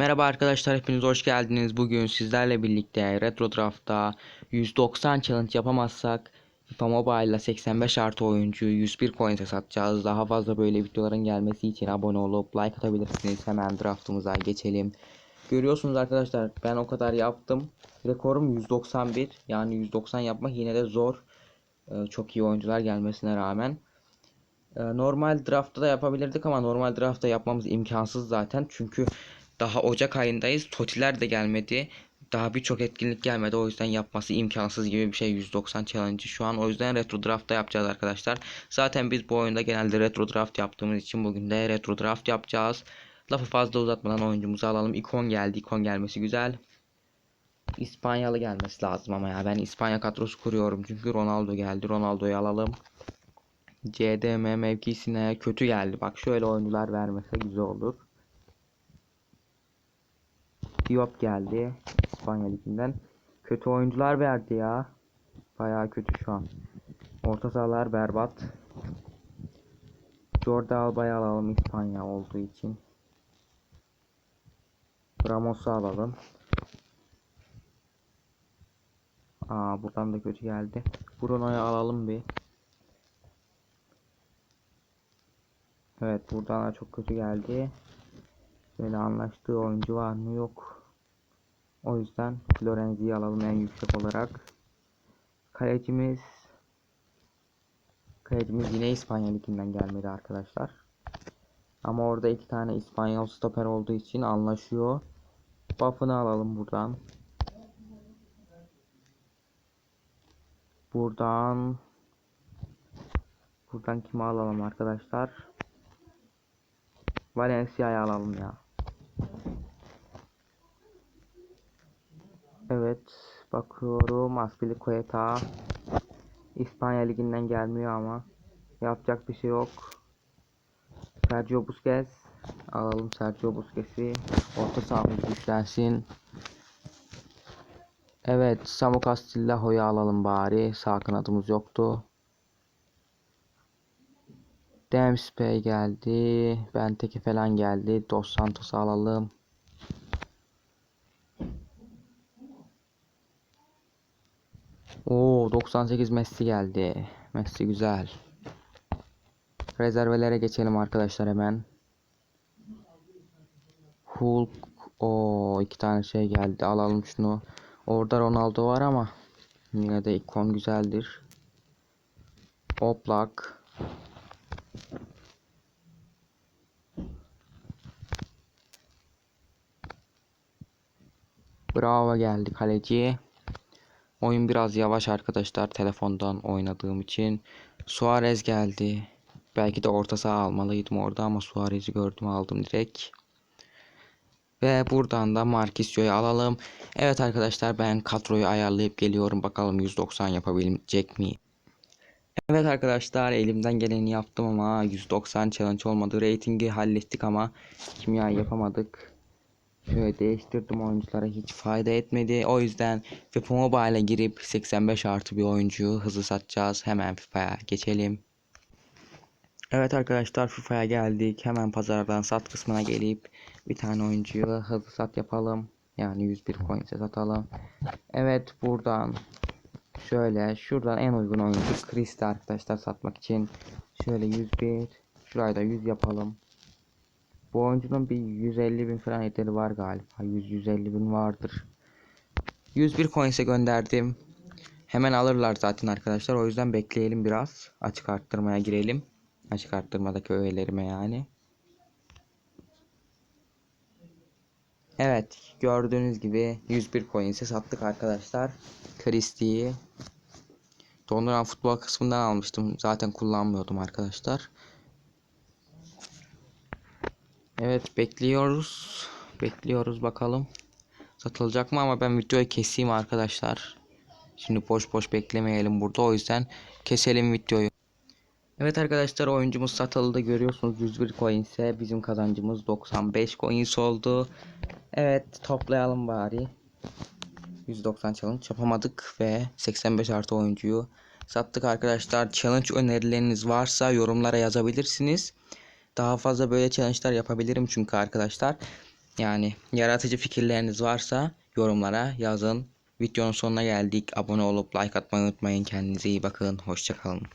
Merhaba arkadaşlar hepiniz hoş geldiniz. Bugün sizlerle birlikte Retro Draft'ta 190 challenge yapamazsak FIFA Mobile ile 85 artı oyuncuyu 101 coin'e satacağız. Daha fazla böyle videoların gelmesi için abone olup like atabilirsiniz. Hemen draftımıza geçelim. Görüyorsunuz arkadaşlar ben o kadar yaptım. Rekorum 191 yani 190 yapmak yine de zor. Ee, Çok iyi oyuncular gelmesine rağmen. Ee, Normal draftta da yapabilirdik ama normal draftta yapmamız imkansız zaten. Çünkü daha Ocak ayındayız. Totiler de gelmedi. Daha birçok etkinlik gelmedi. O yüzden yapması imkansız gibi bir şey 190 challenge şu an. O yüzden retro draft'ta yapacağız arkadaşlar. Zaten biz bu oyunda genelde retro draft yaptığımız için bugün de retro draft yapacağız. Lafı fazla uzatmadan oyuncumuzu alalım. İkon geldi. İkon gelmesi güzel. İspanyalı gelmesi lazım ama ya ben İspanya kadrosu kuruyorum. Çünkü Ronaldo geldi. Ronaldo'yu alalım. CDM mevkisine kötü geldi. Bak şöyle oyuncular vermese güzel olur. Diop geldi İspanya liginden. Kötü oyuncular verdi ya. Bayağı kötü şu an. Orta sahalar berbat. Jordi Alba'yı alalım İspanya olduğu için. Ramos'u alalım. Aa buradan da kötü geldi. Bruno'yu alalım bir. Evet buradan da çok kötü geldi. Böyle anlaştığı oyuncu var mı yok. O yüzden Florenzi'yi alalım en yüksek olarak. Kalecimiz Kalecimiz yine İspanya liginden gelmedi arkadaşlar. Ama orada iki tane İspanyol stoper olduğu için anlaşıyor. Buff'ını alalım buradan. Buradan Buradan kimi alalım arkadaşlar? Valencia'yı alalım ya. Evet bakıyorum Aspilicueta İspanya liginden gelmiyor ama yapacak bir şey yok. Sergio Busquets alalım Sergio Busquets'i orta sahamız güçlensin. Evet Samu Castillejo'yu alalım bari sağ kanadımız yoktu. Dempsey geldi. Benteke falan geldi. Dos Santos'u alalım. Oo 98 Messi geldi. Messi güzel. Rezervelere geçelim arkadaşlar hemen. Hulk o iki tane şey geldi. Alalım şunu. Orada Ronaldo var ama yine de ikon güzeldir. Oblak. Bravo geldi kaleci. Oyun biraz yavaş arkadaşlar telefondan oynadığım için. Suarez geldi. Belki de orta saha almalıydım orada ama Suarez'i gördüm aldım direkt. Ve buradan da Marquisio'yu alalım. Evet arkadaşlar ben kadroyu ayarlayıp geliyorum. Bakalım 190 yapabilecek mi? Evet arkadaşlar elimden geleni yaptım ama 190 challenge olmadı. Ratingi hallettik ama kimyayı yapamadık. Şöyle değiştirdim oyunculara hiç fayda etmedi. O yüzden FIFA Mobile'e girip 85 artı bir oyuncuyu hızlı satacağız. Hemen FIFA'ya geçelim. Evet arkadaşlar FIFA'ya geldik. Hemen pazardan sat kısmına gelip bir tane oyuncuyu hızlı sat yapalım. Yani 101 coin'e satalım. Evet buradan şöyle şuradan en uygun oyuncu Chris'ti arkadaşlar satmak için. Şöyle 101 şurayı da 100 yapalım. Bu oyuncunun bir 150 bin falan ederi var galiba. 100-150 bin vardır. 101 coins'e gönderdim. Hemen alırlar zaten arkadaşlar. O yüzden bekleyelim biraz. Açık arttırmaya girelim. Açık arttırmadaki öğelerime yani. Evet gördüğünüz gibi 101 coins'e sattık arkadaşlar. Christie'yi. Donduran futbol kısmından almıştım. Zaten kullanmıyordum arkadaşlar. Evet bekliyoruz. Bekliyoruz bakalım. Satılacak mı ama ben videoyu keseyim arkadaşlar. Şimdi boş boş beklemeyelim burada o yüzden keselim videoyu. Evet arkadaşlar oyuncumuz satıldı görüyorsunuz 101 coin ise bizim kazancımız 95 coins oldu. Evet toplayalım bari. 190 challenge yapamadık ve 85 artı oyuncuyu sattık arkadaşlar. Challenge önerileriniz varsa yorumlara yazabilirsiniz. Daha fazla böyle challenge'lar yapabilirim çünkü arkadaşlar. Yani yaratıcı fikirleriniz varsa yorumlara yazın. Videonun sonuna geldik. Abone olup like atmayı unutmayın. Kendinize iyi bakın. Hoşçakalın.